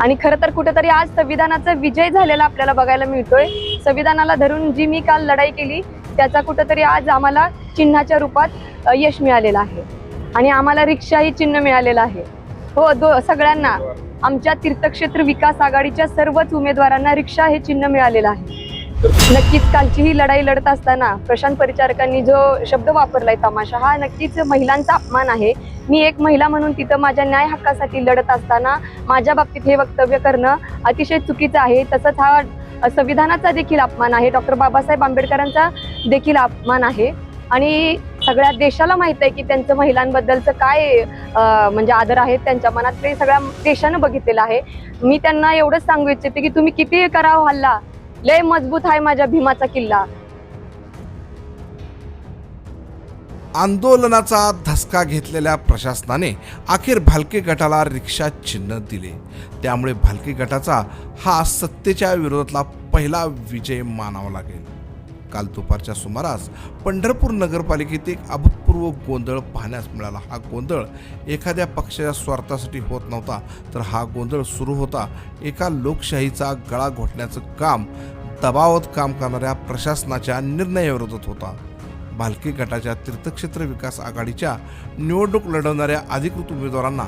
आणि खरं तर कुठेतरी आज संविधानाचा विजय झालेला आपल्याला बघायला मिळतोय. संविधानाला धरून जी मी काल लढाई केली त्याचा कुठेतरी आज आम्हाला चिन्हाच्या रूपात यश मिळालेलं आहे. आणि आम्हाला रिक्षाही चिन्ह मिळालेलं आहे. हो दो सगळ्यांना आमच्या तीर्थक्षेत्र विकास आघाडीच्या सर्वच उमेदवारांना रिक्षा हे चिन्ह मिळालेलं आहे. नक्कीच कालची ही लढाई लढत असताना प्रशांत परिचारकांनी जो शब्द वापरलाय तमाशा हा नक्कीच महिलांचा अपमान आहे. मी एक महिला म्हणून तिथं माझ्या न्याय हक्कासाठी लढत असताना माझ्या बाबतीत हे वक्तव्य करणं अतिशय चुकीचं आहे. तसंच हा संविधानाचा देखील अपमान आहे. डॉक्टर बाबासाहेब आंबेडकरांचा देखील अपमान आहे. आणि सगळ्या देशाला माहीत आहे की त्यांचं महिलांबद्दलचं काय म्हणजे आदर आहे त्यांच्या मनात ते सगळ्या देशानं बघितलेलं आहे. मी त्यांना एवढंच सांगू इच्छिते की तुम्ही किती करावं हल्ला? लय मजबूत आहे माझ्या भीमाचा किल्ला. आंदोलनाचा धसका घेतलेल्या प्रशासनाने अखेर भालके गटाला रिक्षा चिन्ह दिले. त्यामुळे भालके गटाचा हा सत्तेच्या विरोधातला पहिला विजय मानावा लागेल. काल दुपारच्या सुमारास पंढरपूर नगरपालिकेत एक अभूतपूर्व गोंधळ पाहण्यास मिळाला. हा गोंधळ एखाद्या पक्षाच्या स्वार्थासाठी होत नव्हता तर हा गोंधळ सुरू होता एका लोकशाहीचा गळा घोटण्याचं काम दबावत काम करणाऱ्या प्रशासनाच्या निर्णयाविरोधात होता. भालके गटाच्या तीर्थक्षेत्र विकास आघाडीच्या निवडणूक लढवणाऱ्या अधिकृत उमेदवारांना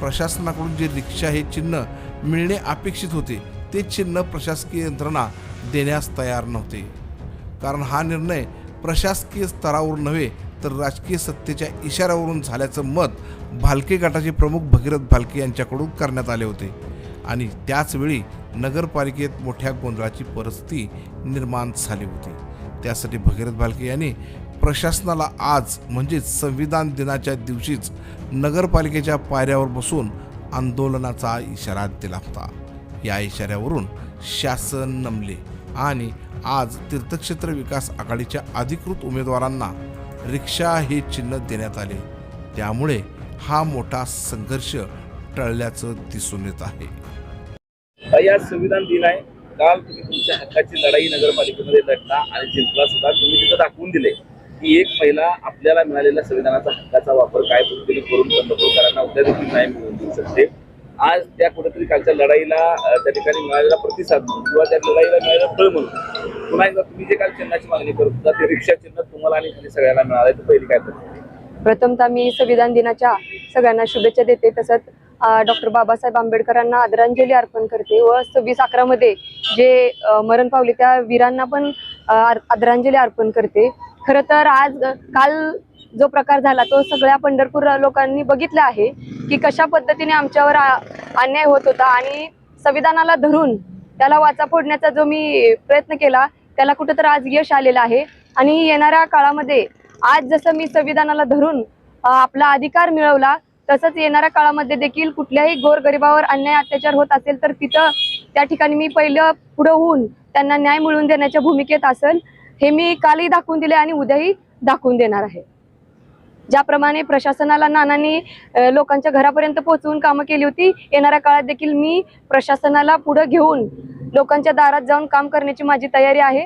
प्रशासनाकडून जे रिक्षा हे चिन्ह मिळणे अपेक्षित होते ते चिन्ह प्रशासकीय यंत्रणा देण्यास तयार नव्हते. कारण हा निर्णय प्रशासकीय स्तरावर नव्हे तर राजकीय सत्तेच्या इशाऱ्यावरून झाल्याचं मत भालके गटाचे प्रमुख भगीरथ भालके यांच्याकडून करण्यात आले होते. आणि त्याचवेळी नगरपालिकेत मोठ्या गोंधळाची परिस्थिती निर्माण झाली होती. त्यासाठी भगीरथ भालके यांनी प्रशासनाला आज म्हणजेच संविधान दिनाच्या दिवशीच नगरपालिकेच्या पायऱ्यावर बसून आंदोलनाचा इशारा दिला होता. या इशाऱ्यावरून शासन नमले आणि आज तीर्थक्षेत्र विकास आघाडीच्या अधिकृत उमेदवारांना रिक्षा हे चिन्ह देण्यात आले. त्यामुळे हा मोठा संघर्ष टळल्याचं दिसून येत आहे. या संविधान दिन आहे. काल तुम्ही तुमच्या हक्काची लढाई नगरपालिकेमध्ये लढला आणि जिंकला सुद्धा. तुम्ही तिथं दाखवून दिले. की एक महिला आपल्याला मिळालेल्या संविधानाचा हक्काचा वापर काय पद्धतीने करून बंडखोरकरांना उद्या देखील न्याय मिळवून देऊ शकते? आज त्या कुठेतरी कालच्या लढाईला त्या ठिकाणी मिळालेला प्रतिसाद म्हणून किंवा त्या लढाईला मिळालेलं फळ म्हणून. पुन्हा एकदा तुम्ही जे काल चिन्हाची मागणी करत होता ते रिक्षा चिन्ह तुम्हाला आणि खाली सगळ्यांना मिळालंय. तर पहिली काय प्रथमतः मी संविधान दिनाच्या सगळ्यांना शुभेच्छा देते. तसंच डॉक्टर बाबासाहेब आंबेडकरांना आदरांजली अर्पण करते व सव्वीस अकरामध्ये जे मरण पावले त्या वीरांना पण आदरांजली अर्पण करते. खरं तर आज काल जो प्रकार झाला तो सगळ्या पंढरपूर लोकांनी बघितला आहे की कशा पद्धतीने आमच्यावर आ- अन्याय होत होता आणि संविधानाला धरून त्याला वाचा फोडण्याचा जो मी प्रयत्न केला त्याला कुठंतरी आज यश आलेलं आहे. आणि येणाऱ्या काळामध्ये आज जसं मी संविधानाला धरून आपला अधिकार मिळवला तसंच येणाऱ्या काळामध्ये देखील कुठल्याही गोरगरिबावर अन्याय अत्याचार होत असेल तर तिथं त्या ठिकाणी मी पहिलं पुढं होऊन त्यांना न्याय मिळवून देण्याच्या भूमिकेत असेल. हे मी कालही दाखवून दिले आणि उद्याही दाखवून देणार आहे. ज्याप्रमाणे प्रशासनाला नानांनी लोकांच्या घरापर्यंत पोहोचवून कामं केली होती येणाऱ्या काळात देखील मी प्रशासनाला पुढं घेऊन लोकांच्या दारात जाऊन काम करण्याची माझी तयारी आहे.